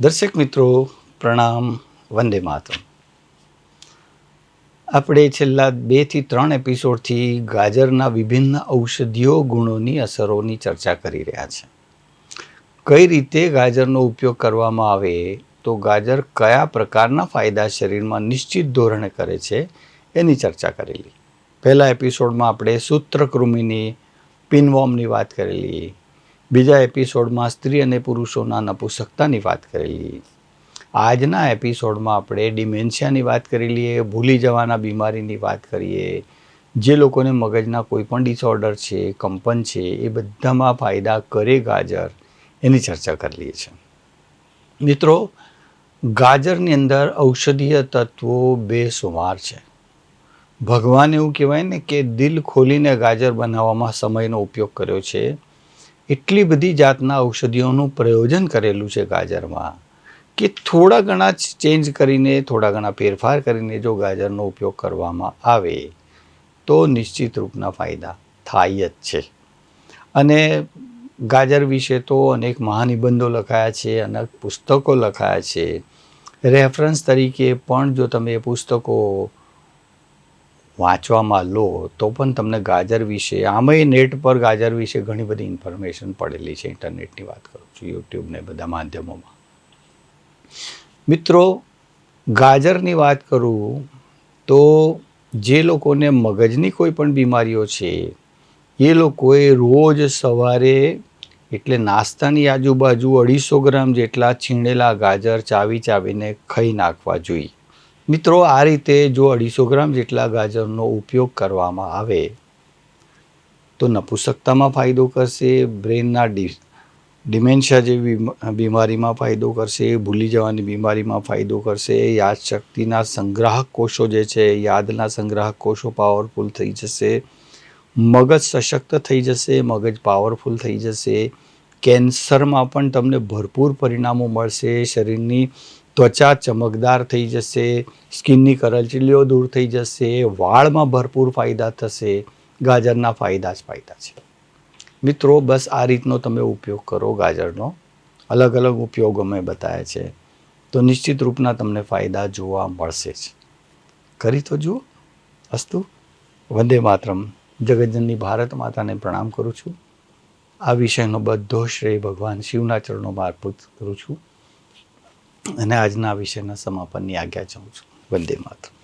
દર્શક મિત્રો, પ્રણામ, વંદે માતરમ. આપણે છેલ્લા બેથી ત્રણ એપિસોડથી ગાજરના વિભિન્ન ઔષધીય ગુણોની અસરોની ચર્ચા કરી રહ્યા છે. કઈ રીતે ગાજરનો ઉપયોગ કરવામાં આવે, તો ગાજર કયા પ્રકારના ફાયદા શરીરમાં નિશ્ચિત ધોરણે કરે છે, એની ચર્ચા કરેલી. પહેલા એપિસોડમાં આપણે સૂત્રકૃમિની, પિનવોર્મની વાત કરેલી બીજા એપિસોડમાં સ્ત્રી અને પુરુષોના નપુસકતાની વાત કરેલી. આજના એપિસોડમાં આપણે ડિમેન્શિયાની વાત કરી લઈએ ભૂલી જવાના બીમારીની વાત કરીએ, જે લોકોને મગજના કોઈ પણ ડિસઓર્ડર છે, કંપન છે, એ બધામાં ફાયદા કરે ગાજર, એની ચર્ચા કરી લઈએ છીએ. મિત્રો, ગાજરની અંદર ઔષધીય તત્વો બેસુમાર છે. ભગવાન એવું કહેવાય ને કે દિલ ખોલીને ગાજર બનાવવામાં સમયનો ઉપયોગ કર્યો છે. એટલી બધી જાતના ઔષધિઓનું પ્રયોજન કરેલું છે ગાજરમાં કે થોડા ઘણા ચેન્જ કરીને, થોડા ઘણા ફેરફાર કરીને જો ગાજરનો ઉપયોગ કરવામાં આવે, તો નિશ્ચિત રૂપના ફાયદા થાય જ છે. અને ગાજર વિશે તો અનેક મહાનિબંધો લખાયા છે, અનેક પુસ્તકો લખાયા છે. રેફરન્સ તરીકે પણ જો તમે એ પુસ્તકો વાંચવામાં લો, તો પણ તમને ગાજર વિશે, આમાંય નેટ પર ગાજર વિશે ઘણી બધી ઇન્ફોર્મેશન પડેલી છે, ઇન્ટરનેટની વાત કરું છું યુટ્યુબને બધા માધ્યમોમાં. મિત્રો, ગાજરની વાત કરું, તો જે લોકોને મગજની કોઈ પણ બીમારીઓ છે, એ લોકોએ રોજ સવારે એટલે નાસ્તાની આજુબાજુ અઢીસો ગ્રામ જેટલા છીણેલા ગાજર ચાવી ચાવીને ખાઈ નાખવા જોઈએ. મિત્રો, આ રીતે જો અઢીસો ગ્રામ જેટલા ગાજરનો ઉપયોગ કરવામાં આવે, તો નપુસકતામાં ફાયદો કરશે, બ્રેનના ડી, ડિમેન્શિયા જેવી બીમારીમાં ફાયદો કરશે, ભૂલી જવાની બીમારીમાં ફાયદો કરશે યાદશક્તિના સંગ્રાહક કોષો જે છે, યાદના સંગ્રાહક કોષો પાવરફુલ થઈ જશે, મગજ સશક્ત થઈ જશે, મગજ પાવરફુલ થઈ જશે, કેન્સરમાં પણ તમને ભરપૂર પરિણામો મળશે, શરીરની ત્વચા ચમકદાર થઈ જશે, સ્કિનની કરચલીઓ દૂર થઈ જશે, વાળમાં ભરપૂર ફાયદા થશે, ગાજરના ફાયદા જ ફાયદા છે. મિત્રો, બસ આ રીતનો તમે ઉપયોગ કરો ગાજરનો. અલગ અલગ ઉપયોગો મેં બતાવ્યા છે. તો નિશ્ચિત રૂપના તમને ફાયદા જોવા મળશે જ. કરી તો જુઓ. અસ્તુ. વંદે માતરમ. જગતજનની ભારત માતાને પ્રણામ કરું છું. આ વિષયનો બધો શ્રેય ભગવાન શિવના ચરણોમાં અર્પિત કરું છું. અને આજના વિષયના સમાપનની આજ્ઞા ચાહું છું. વંદે માતરમ.